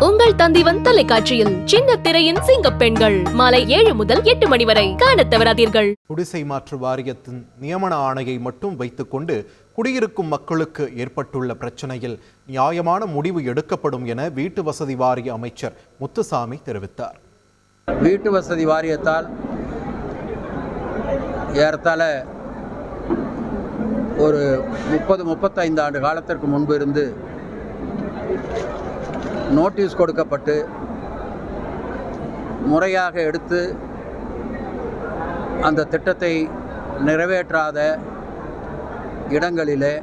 உங்கள் தந்திவன் தொலைக்காட்சியில் சின்ன திரையின் சிங்க பெண்கள். மாலை ஏழு முதல் எட்டு மணி வரை காணத் தவறாதீர்கள். குடிசை மாற்று வாரியத்தின் நியமன ஆணையை மட்டும் வைத்துக்கொண்டு குடியிருக்கும் மக்களுக்கு ஏற்பட்டுள்ள பிரச்சனையில் நியாயமான முடிவு எடுக்கப்படும் என வீட்டு வசதி வாரிய அமைச்சர் முத்துசாமி தெரிவித்தார். வீட்டு வசதி வாரியத்தால் ஏறத்தாழ ஒரு முப்பது முப்பத்தைந்து ஆண்டு காலத்திற்கு முன்பு இருந்து நோட்டீஸ் கொடுக்கப்பட்டு முறையாக எடுத்து அந்த திட்டத்தை நிறைவேற்றாத இடங்களிலே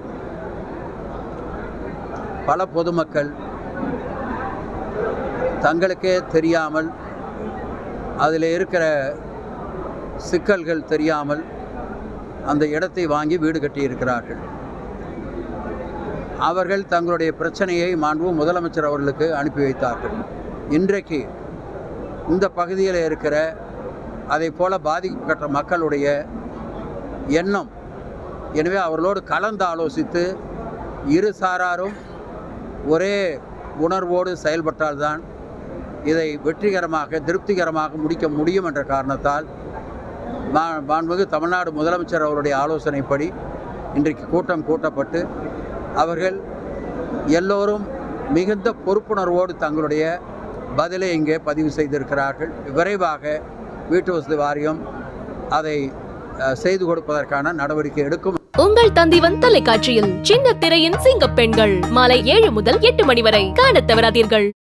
பல பொதுமக்கள் தங்களுக்கே தெரியாமல் அதில் இருக்கிற சிக்கல்கள் தெரியாமல் அந்த இடத்தை வாங்கி வீடு கட்டியிருக்கிறார்கள். அவர்கள் தங்களுடைய பிரச்சனையை மாண்பு முதலமைச்சர் அவர்களுக்கு அனுப்பி வைத்தார்கள். இன்றைக்கு இந்த பகுதியில் இருக்கிற அதை போல பாதிக்கப்பட்ட மக்களுடைய எண்ணம். எனவே அவர்களோடு கலந்து ஆலோசித்து இரு சாராரும் ஒரே உணர்வோடு செயல்பட்டால்தான் இதை வெற்றிகரமாக திருப்திகரமாக முடிக்க முடியும் என்ற காரணத்தால் மா- மாண்புமிகு தமிழ்நாடு முதலமைச்சர் அவருடைய ஆலோசனைப்படி இன்றைக்கு கூட்டம் கூட்டப்பட்டு அவர்கள் எல்லோரும் மிகுந்த பொறுப்புணர்வோடு தங்களுடைய பதிலை இங்கே பதிவு செய்திருக்கிறார்கள். விரைவாக வீட்டு வசதி வாரியம் அதை செய்து கொடுப்பதற்கான நடவடிக்கை எடுக்கும். உங்கள் தந்திவன் தொலைக்காட்சியில் சின்ன திரையின் சிங்க பெண்கள் மாலை ஏழு முதல் எட்டு மணி வரை காண தவறாதீர்கள்.